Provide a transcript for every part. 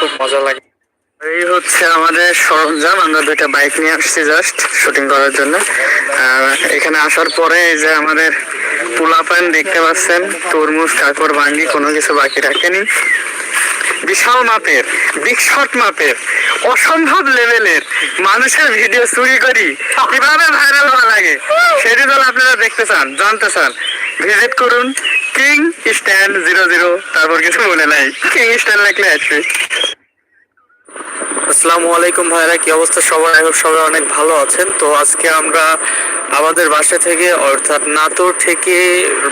খুব মজা লাগে। এই হচ্ছে আমাদের সরঞ্জাম। আমরা দুইটা বাইক নিয়ে আসছি জাস্ট শুটিং করার জন্য। আর এখানে আসার পরে এই যে আমাদের পোলাপান দেখতে পাচ্ছেন, তরমুজ কাকর ভাঙ্গি কোনো কিছু বাকি রাখেনি। বিশাল মাপের বিগ শট মাপের, অসম্ভব লেভেলের মানুষের ভিডিও চুরি করি। কীভাবে ভাইরাল হওয়া লাগে? সেটি যদি আপনারা দেখতে চান, জানতে চান। ভিজিট করুন কিং স্ট্যান্ড জিরো জিরো তারপর কিছু মনে নাই। কিং স্ট্যান্ড লাগলে আসবে। আসসালামু আলাইকুম ভাইরা, কি অবস্থা সবাই I hope সবাই অনেক ভালো আছেন। তো আজকে আমরা আমাদের বাসা থেকে, অর্থাৎ নাটোর থেকে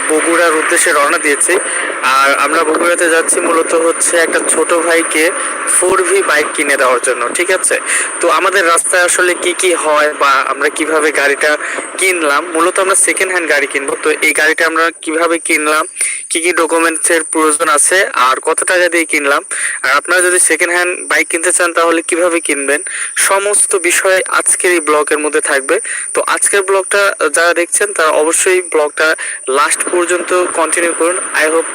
বগুড়ার উদ্দেশ্যে রওনা দিয়েছি। আর আমরা বগুড়াতে যাচ্ছি মূলত হচ্ছে একটা ছোট ভাইকে ফোর ভি বাইক কিনে দেওয়ার জন্য, ঠিক আছে? তো আমাদের রাস্তায় আসলে কি কি হয় বা আমরা কীভাবে গাড়িটা কিনলাম? মূলত আমরা সেকেন্ড হ্যান্ড গাড়ি কিনবো। তো এই গাড়িটা আমরা কীভাবে কিনলাম? কি কি ডকুমেন্টসের প্রয়োজন আছে? আর কত টাকা দিয়ে কিনলাম? আর আপনারা যদি সেকেন্ড হ্যান্ড বাইক কিনতে চান, তাহলে কীভাবে কিনবেন? সমস্ত বিষয় আজকের এই ব্লগের মধ্যে থাকবে। তো আজকের ব্লগটা যারা দেখছেন, তারা অবশ্যই ব্লগটা লাস্ট পর্যন্ত কন্টিনিউ করুন। আই হোপ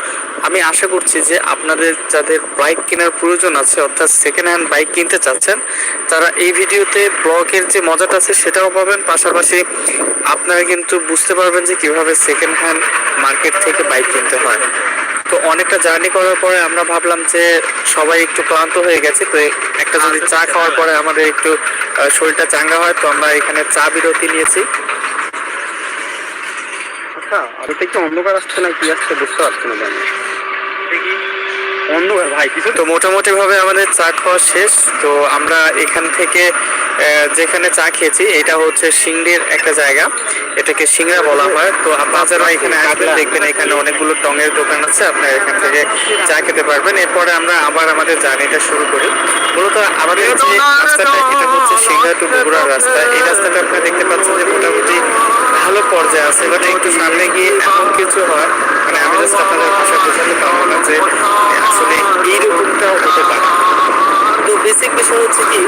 আমি আশা করছি যে আপনাদের যাদের বাইক কেনার প্রয়োজন আছে, অর্থাৎ সেকেন্ড হ্যান্ড বাইক কিনতে চাচ্ছেন, তারা এই ভিডিওতে ব্লগের যে মজাটা আছে সেটাও পাবেন। পাশাপাশি আপনারা কিন্তু বুঝতে পারবেন যে কীভাবে সেকেন্ড হ্যান্ড মার্কেট থেকে বাইক কিনতে হয়। তো অনেকটা জার্নি করার পরে আমরা ভাবলাম যে সবাই একটু ক্লান্ত হয়ে গেছে, তো একটা যদি চা খাওয়ার পরে আমাদের একটু শরীরটা চাঙ্গা হয়, তো আমরা এখানে চা বিরতি নিয়েছি। আচ্ছা আর কি অন্ধকার আসছে না কি আসছে, বুঝতে পারছি না আমি অন্ধকার। ভাই, কিছু তো মোটামুটি ভাবে আমাদের চা খাওয়া শেষ। তো আমরা এখান থেকে যেখানে চা খেয়েছি, এটা হচ্ছে সিংড়ির একটা জায়গা। এটাকে সিংড়া বলা হয়। তো আপনারা এখানে আসবেন, দেখবেন এখানে অনেকগুলো টঙের দোকান আছে। আপনারা এখান থেকে চা খেতে পারবেন। এরপরে আমরা আবার আমাদের জার্নিটা শুরু করি। মূলত আমাদের যে রাস্তাটা, এটা হচ্ছে সিংড়া টু বগুড়ার রাস্তা। এই রাস্তাটা আপনারা দেখতে পাচ্ছেন যে মোটামুটি ভালো পর্যায়ে আছে। বাট একটু সামনে গিয়ে এমন কিছু হয় মানে আমি জাস্ট আপনাদের ভাষা বোঝাতে পারব না যে আসলে এইরকমটাও হতে পারে। তো বেসিক বিষয় হচ্ছে কি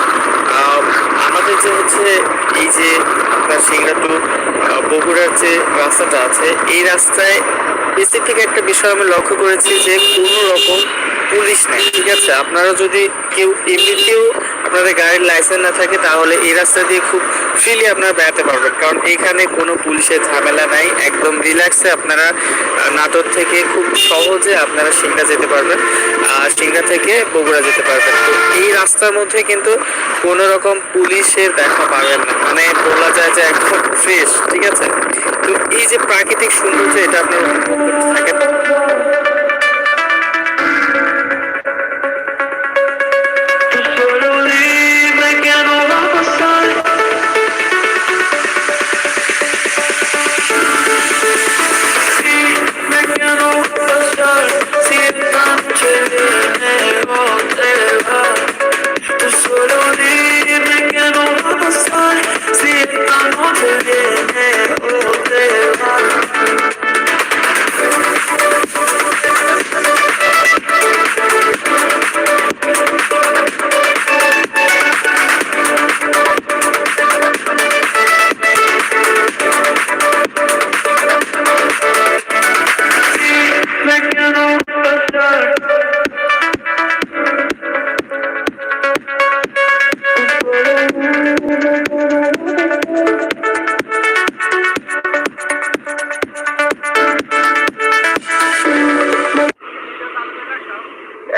আমাদের যে হচ্ছে এই যে আপনার সিংড়া বগুড়ার যে রাস্তাটা আছে, এই রাস্তায় বেসিক থেকে একটা বিষয় আমি লক্ষ্য করেছি যে কোনো রকম পুলিশ নেই, ঠিক আছে? আপনারা যদি কেউ এমনিতেও আপনাদের গাড়ির লাইসেন্স না থাকে, তাহলে এই রাস্তা দিয়ে খুব ফ্রিলি আপনারা বেড়াতে পারবেন। কারণ এখানে কোনো পুলিশের ঝামেলা নাই, একদম রিল্যাক্সে আপনারা নাটোর থেকে খুব সহজে আপনারা সিংড়া যেতে পারবেন আর সিংড়া থেকে বগুড়া যেতে পারবেন। তো এই রাস্তার মধ্যে কিন্তু কোনো রকম পুলিশের দেখা পাবেন না। মানে বলা যায় যে একদম ফ্রেশ ঠিক আছে? তো এই যে প্রাকৃতিক সৌন্দর্য, এটা আপনি উপভোগ করতে থাকেন।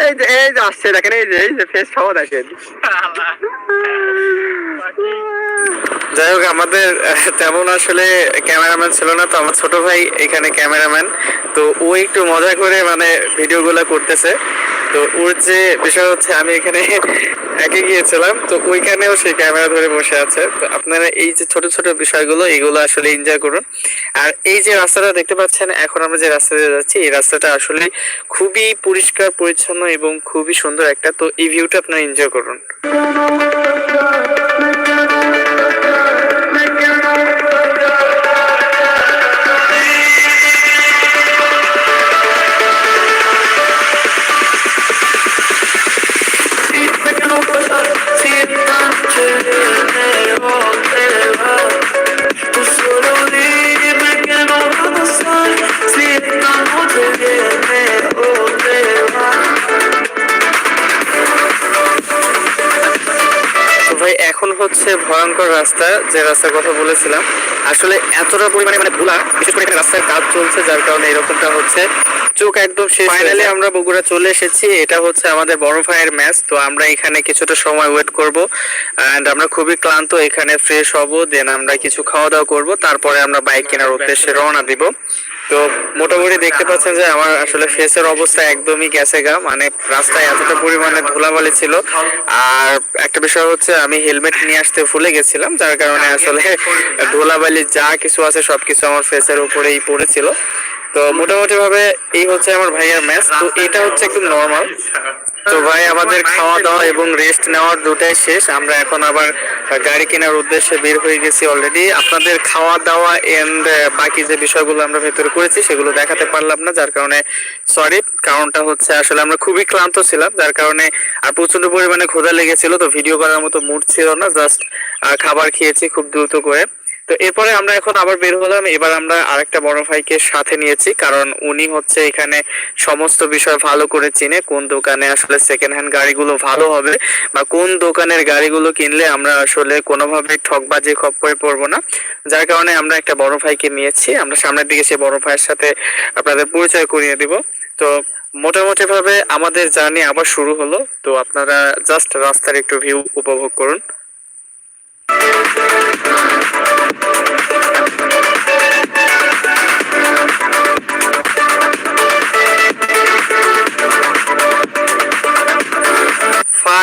এই যাই হোক, আমাদের, তেমন আসলে ক্যামেরাম্যান ছিল না, তো আমার ছোট ভাই এখানে ক্যামেরাম্যান। তো ও একটু মজা করে মানে ভিডিওগুলো করতেছে। তো ওর যে বিষয় হচ্ছে, আমি এখানে একে গিয়েছিলাম, তো ওইখানেও সেই ক্যামেরা ধরে বসে আছে। তো আপনারা এই যে ছোট ছোট বিষয়গুলো, এগুলো আসলে এনজয় করুন। আর এই যে রাস্তাটা দেখতে পাচ্ছেন, এখন আমরা যে রাস্তা দিয়ে যাচ্ছি, এই রাস্তাটা আসলে খুবই পরিষ্কার, পরিচ্ছন্ন এবং খুবই সুন্দর একটা। তো এই ভিউটা আপনারা এনজয় করুন। হচ্ছে ভয়ঙ্কর রাস্তা যে রাস্তার কথা বলেছিলাম। আসলে এতটা পরিমাণে মানে ধুলা বিশেষ করে রাস্তার কাজ চলছে যার কারণে এরকমটা হচ্ছে। চোখ একদম শেষ ফাইনালি আমরা বগুড়া চলে এসেছি। এটা হচ্ছে আমাদের বড় ভাইয়ের ম্যাচ। তো আমরা এখানে কিছুটা সময় ওয়েট করব। এন্ড আমরা খুবই ক্লান্ত এখানে ফ্রেশ হব। দেন আমরা কিছু খাওয়া দাওয়া করব। তারপরে আমরা বাইক কেনার উদ্দেশ্যে রওনা দিব। তো মোটামুটি দেখতে পাচ্ছেন যে আমার আসলে ফেসের অবস্থা একদমই গেছে গা। মানে রাস্তায় এতটা পরিমাণে ধুলাবালি ছিল। আর একটা বিষয় হচ্ছে, আমি হেলমেট নিয়ে আসতে ভুলে গেছিলাম, যার কারণে আসলে ধুলাবালি যা কিছু আছে সব কিছু আমার ফেসের উপরেই পড়েছিল। তো মোটামুটি ভাবে এই হচ্ছে আমার ভাইয়ের ম্যাচ তো এটা হচ্ছে একটু নর্মাল তো ভাই, আমাদের খাওয়া দাওয়া এবং রেস্ট নেওয়ার দুটাই শেষ। আমরা এখন আবার গাড়ি কেনার উদ্দেশ্যে বের হয়ে গেছি অলরেডি আপনাদের খাওয়া দাওয়া এন্ড বাকি যে বিষয়গুলো আমরা ভেতরে করেছি, সেগুলো দেখাতে পারলাম না, যার কারণে সরি কারণটা হচ্ছে আসলে আমরা খুবই ক্লান্ত ছিলাম, যার কারণে আর প্রচণ্ড পরিমাণে ক্ষুধা লেগেছিল, তো ভিডিও করার মতো মুড ছিল না জাস্ট খাবার খেয়েছি খুব দ্রুত করে। তো এরপরে আমরা এখন আবার বের হলাম। এবার আমরা আরেকটা বড় ভাইকে সাথে নিয়েছি, কারণ উনি হচ্ছে এখানে সমস্ত বিষয় ভালো করে চিনে, কোন দোকানে আসলে সেকেন্ড হ্যান্ড গাড়িগুলো ভালো হবে বা কোন দোকানের গাড়িগুলো কিনলে আমরা আসলে কোনোভাবে ঠকবাজি খপ্পরে পড়ব না। যার কারণে আমরা একটা বড় ভাইকে নিয়েছি। আমরা সামনের দিকে সে বড় ভাইয়ের সাথে আপনাদের পরিচয় করিয়ে দিব। তো মোটামুটি ভাবে আমাদের জার্নি আবার শুরু হলো। তো আপনারা জাস্ট রাস্তার একটু ভিউ উপভোগ করুন।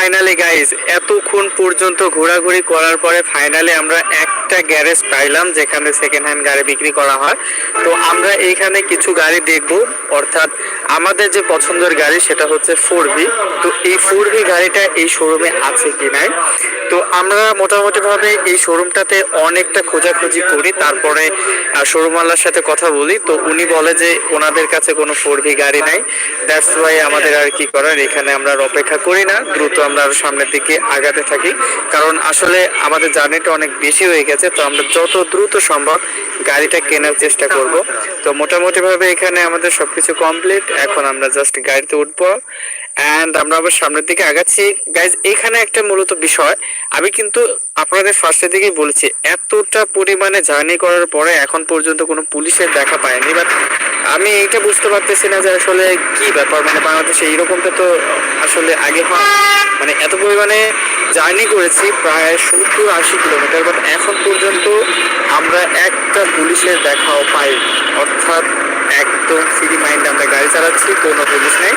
ফাইনালি গাইজ এতক্ষণ পর্যন্ত ঘোরাঘুরি করার পরে ফাইনালি আমরা একটা গ্যারেজ পাইলাম, যেখানে সেকেন্ড হ্যান্ড গাড়ি বিক্রি করা হয়। তো আমরা এইখানে কিছু গাড়ি দেখব। অর্থাৎ আমাদের যে পছন্দের গাড়ি সেটা হচ্ছে ফোর বি তো এই ফোর বি গাড়িটা এই শোরুমে আছে কি নাই? তো আমরা মোটামুটি ভাবে এই শোরুমটাতে অনেকটা খোঁজাখুঁজি করি। তারপরে শোরুমওয়ালার সাথে কথা বলি। তো উনি বলে যে ওনাদের কাছে কোনো ফোর ভি গাড়ি নাই। দ্যাটস ওয়াই আমাদের আর কি করার? এখানে আমরা অপেক্ষা করি না। দ্রুত আমরা আরও সামনের দিকে আগাতে থাকি। কারণ আসলে আমাদের জার্নিটা অনেক বেশি হয়ে গেছে। তো আমরা যত দ্রুত সম্ভব গাড়িটা কেনার চেষ্টা করব। তো মোটামুটি ভাবে এখানে আমাদের সবকিছু কমপ্লিট এখন আমরা জাস্ট গাড়িতে উঠবো। অ্যান্ড আমরা আবার সামনের দিকে আগাচ্ছি। গাইজ এখানে একটা মূলত বিষয়। আমি কিন্তু আপনাদের ফার্স্টের দিকেই বলেছি, এতটা পরিমাণে জার্নি করার পরে এখন পর্যন্ত কোনো পুলিশের দেখা পায়নি বাট আমি এটা বুঝতে পারতেছি না যে আসলে কি ব্যাপার মানে বাংলাদেশে এইরকমটা তো আসলে আগে হয়। মানে এত পরিমাণে জার্নি করেছি, প্রায় সত্তর আশি কিলোমিটার বাট এখন পর্যন্ত আমরা একটা পুলিশের দেখাও পাই অর্থাৎ একদম ফ্রি মাইন্ড আমরা গাড়ি চালাচ্ছি, কোনো পুলিশ নেই।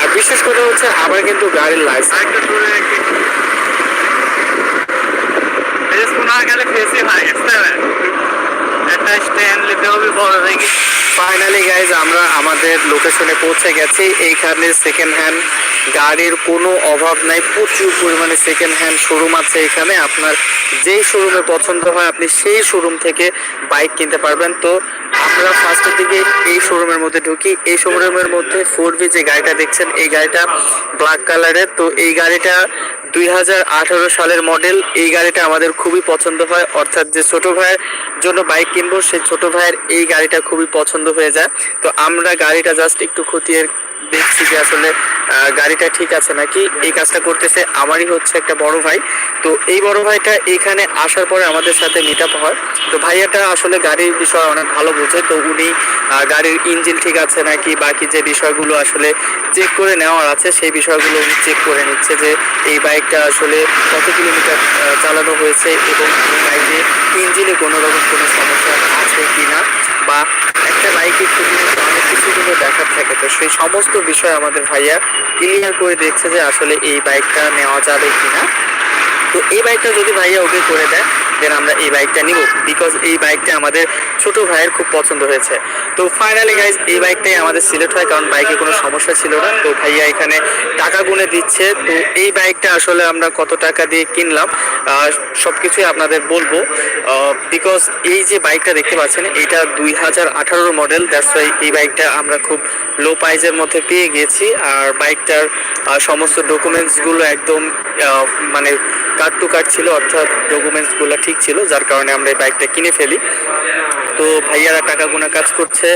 আর বিশেষ কথা হচ্ছে আমার কিন্তু গাড়ির লাইসেন্স গেলে ফেসি হয় একটা স্ট্যান্ড নিতে হবে বড় ফাইনালি গাইজ আমরা আমাদের লোকেশনে পৌঁছে গেছি। এইখানে সেকেন্ড হ্যান্ড গাড়ির কোনো অভাব নাই। প্রচুর পরিমাণে সেকেন্ড হ্যান্ড শোরুম আছে এখানে। আপনার যেই শোরুমে পছন্দ হয়, আপনি সেই শোরুম থেকে বাইক কিনতে পারবেন। তো আমরা ফার্স্টের দিকে এই শোরুমের মধ্যে ঢুকি। এই শোরুমের মধ্যে ফোর যে গাড়িটা দেখছেন, এই গাড়িটা ব্ল্যাক কালারের তো এই গাড়িটা দুই হাজার আঠারো সালের মডেল, এই গাড়িটা আমাদের খুবই পছন্দ হয়। অর্থাৎ যে ছোট ভাইয়ের জন্য বাইক কিনবো, সেই ছোট ভাইয়ের এই গাড়িটা খুবই পছন্দ হয়ে যায়। তো আমরা গাড়িটা জাস্ট একটু খতিয়ে দেখছি যে আসলে গাড়িটা ঠিক আছে নাকি? এই কাজটা করতেছে আমারই হচ্ছে একটা বড় ভাই। তো এই বড় ভাইটা এখানে আসার পরে আমাদের সাথে মিট আপ হয়। তো ভাইয়াটা আসলে গাড়ির বিষয় অনেক ভালো বোঝে। তো উনি গাড়ির ইঞ্জিন ঠিক আছে নাকি? বাকি যে বিষয়গুলো আসলে চেক করে নেওয়ার আছে, সেই বিষয়গুলো উনি চেক করে নিচ্ছে যে এই বাইকটা আসলে কত কিলোমিটার চালানো হয়েছে এবং বাইকে ইঞ্জিনে কোনো রকম কোনো সমস্যা আছে কিনা। বা একটা বাইকে খুঁটিনাটি অনেক কিছুগুলো দেখার থাকে। তো সেই সমস্ত বিষয় আমাদের ভাইয়া ক্লিয়ার করে দেখছে যে আসলে এই বাইকটা নেওয়া যাবে কিনা। তো এই বাইকটা যদি ভাইয়া ওকে করে দেয় দেন আমরা এই বাইকটা নিব বিকজ এই বাইকটা আমাদের ছোট ভাইয়ের খুব পছন্দ হয়েছে। তো ফাইনালি গাইজ এই বাইকটাই আমাদের সিলেক্ট হয়, কারণ বাইকে কোনো সমস্যা ছিল না। তো ভাইয়া এখানে টাকা গুনে দিচ্ছে। তো এই বাইকটা আসলে আমরা কত টাকা দিয়ে কিনলাম সব কিছুই আপনাদের বলব। বিকজ এই যে বাইকটা দেখতে পাচ্ছেন, এটা দুই হাজার আঠারোর মডেল দ্যাটস ওয়াই এই বাইকটা আমরা খুব লো প্রাইজের মধ্যে পেয়ে গেছি। আর বাইকটার সমস্ত ডকুমেন্টসগুলো একদম মানে কাট টু কাট ছিল, অর্থাৎ ডকুমেন্টসগুলো ঠিক ঠিক ছিল, যার কারণে আমরা এই বাইকটা কিনে ফেলি। তো ভাইয়ারা টাকা গোনা কাজ করছে।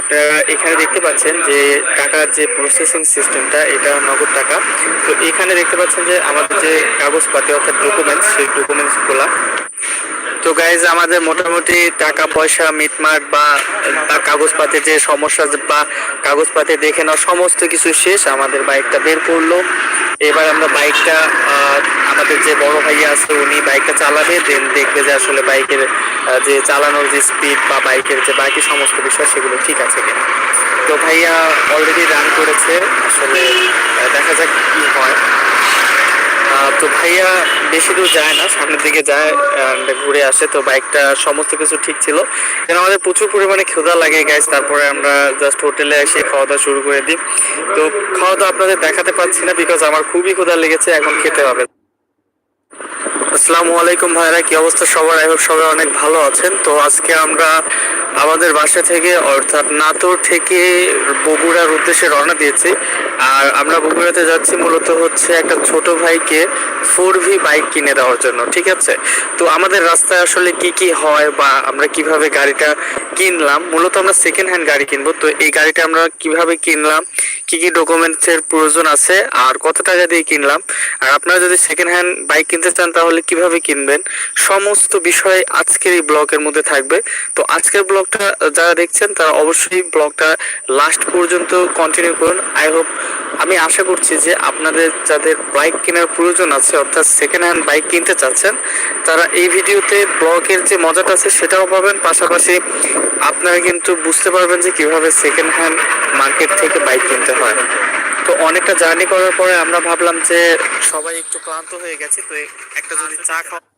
আপনারা এখানে দেখতে পাচ্ছেন যে টাকার যে প্রসেসিং সিস্টেমটা এটা নগদ টাকা। তো এখানে দেখতে পাচ্ছেন যে আমাদের যে কাগজপাতি, অর্থাৎ ডকুমেন্টস সেই ডকুমেন্টসগুলো তো গাইজ আমাদের মোটামুটি টাকা পয়সা মিটমাট বা কাগজপাতির যে সমস্যা বা কাগজপাতি দেখে নেওয়া সমস্ত কিছু শেষ। আমাদের বাইকটা বের করল। এবার আমরা বাইকটা আমাদের যে বড় ভাইয়া আছে, উনি বাইকটা চালাবে। দেন দেখবে যে আসলে বাইকের যে চালানোর যে স্পিড বা বাইকের যে বাকি সমস্ত বিষয়, সেগুলো ঠিক আছে কিনা। তো ভাইয়া অলরেডি রান করেছে। আসলে দেখা যাক কি হয়। তো ভাইয়া বেশি দূর যায় না, সামনের দিকে যায় ঘুরে আসে, তো বাইকটা সমস্ত কিছু ঠিক ছিল। কারণ আমাদের প্রচুর পরিমাণে ক্ষুধা লাগে গাইস তারপরে আমরা জাস্ট হোটেলে এসে খাওয়া দাওয়া শুরু করে দিই। তো খাওয়া দাওয়া আপনাদের দেখাতে পাচ্ছি না বিকজ আমার খুবই ক্ষুধা লেগেছে, এখন খেতে হবে। আসসালামু আলাইকুম ভাইরা কি অবস্থা সবার? আই হোপ সবাই অনেক ভালো আছেন। তো আজকে আমরা আমাদের বাসা থেকে, অর্থাৎ নাটোর থেকে বগুড়ার উদ্দেশ্যে রওনা দিয়েছি। আর আমরা বগুড়াতে যাচ্ছি মূলত হচ্ছে একটা ছোট ভাইকে ফোর ভি বাইক কিনে দেওয়ার জন্য, ঠিক আছে? তো আমাদের রাস্তায় আসলে কি কি হয় বা আমরা কীভাবে গাড়িটা কিনলাম? মূলত আমরা সেকেন্ড হ্যান্ড গাড়ি কিনবো। তো এই গাড়িটা আমরা কীভাবে কিনলাম? কি কি ডকুমেন্টসের প্রয়োজন আছে? আর কত টাকা দিয়ে কিনলাম? আর আপনারা যদি সেকেন্ড হ্যান্ড বাইক কিনতে চান তাহলে কীভাবে কিনবেন? সমস্ত বিষয় আজকের এই ব্লগের মধ্যে থাকবে। তো আজকের ব্লগটা যারা দেখছেন, তারা অবশ্যই ব্লগটা লাস্ট পর্যন্ত কন্টিনিউ করুন। আই হোপ আমি আশা করছি যে আপনাদের যাদের বাইক কেনার প্রয়োজন আছে, অর্থাৎ সেকেন্ড হ্যান্ড বাইক কিনতে চাচ্ছেন, তারা এই ভিডিওতে ব্লগের যে মজাটা আছে সেটাও পাবেন। পাশাপাশি আপনারা কিন্তু বুঝতে পারবেন যে কীভাবে সেকেন্ড হ্যান্ড মার্কেট থেকে বাইক কিনতে হয়। তো অনেকটা জার্নি করার পরে আমরা ভাবলাম যে সবাই একটু ক্লান্ত হয়ে গেছে, তো একটা যদি চা খাওয়া